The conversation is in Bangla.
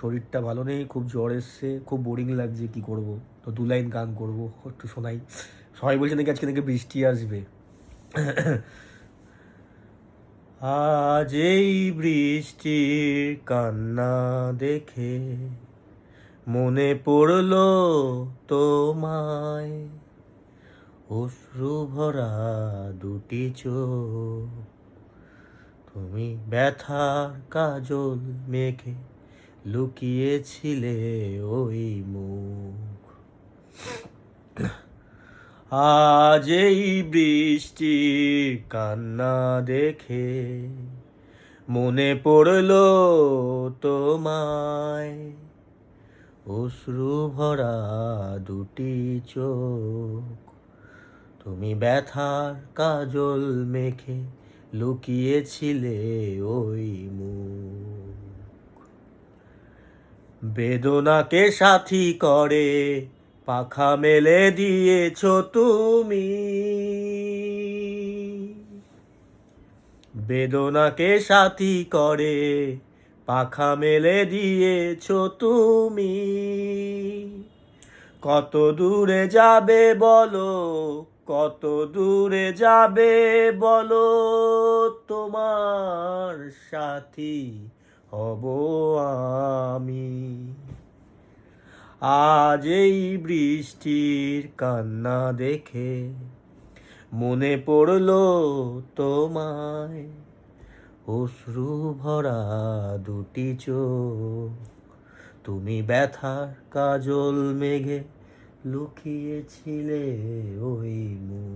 শরীরটা ভালো নেই, খুব জ্বর এসছে, খুব বোরিং লাগছে, কি করব? তো দু লাইন গান করব, একটু শোনাই। সবাই বলছে নাকি আজকে নাকি বৃষ্টি আসবে? আজ এই বৃষ্টির কান্না দেখে মনে পড়ল তোমায়। অশ্রু ভরা দুটি চোখ, তুমি ব্যথার কাজল মেঘে লুকিয়েছিলে ওই মুখ। আজ এই বৃষ্টির কান্না দেখে মনে পড়ল তোমায়। অশ্রু ভরা দুটি চোখ। তুমি ব্যথার কাজল মেখে লুকিয়েছিলে ওই বেদনাকে সাথী করে, পাখা মেলে দিয়েছ তুমি। বেদনাকে সাথী করে, পাখা মেলে দিয়েছ তুমি। কত দূরে যাবে বলো, কত দূরে যাবে বলো, তোমার সাথী হব আমি আজ এই বৃষ্টির কান্না দেখে মনে পড়ল তোমায়। অশ্রু ভরা দুটি চোখ, তুমি ব্যথার কাজল মেঘে লুকিয়েছিলে ওই মুখ।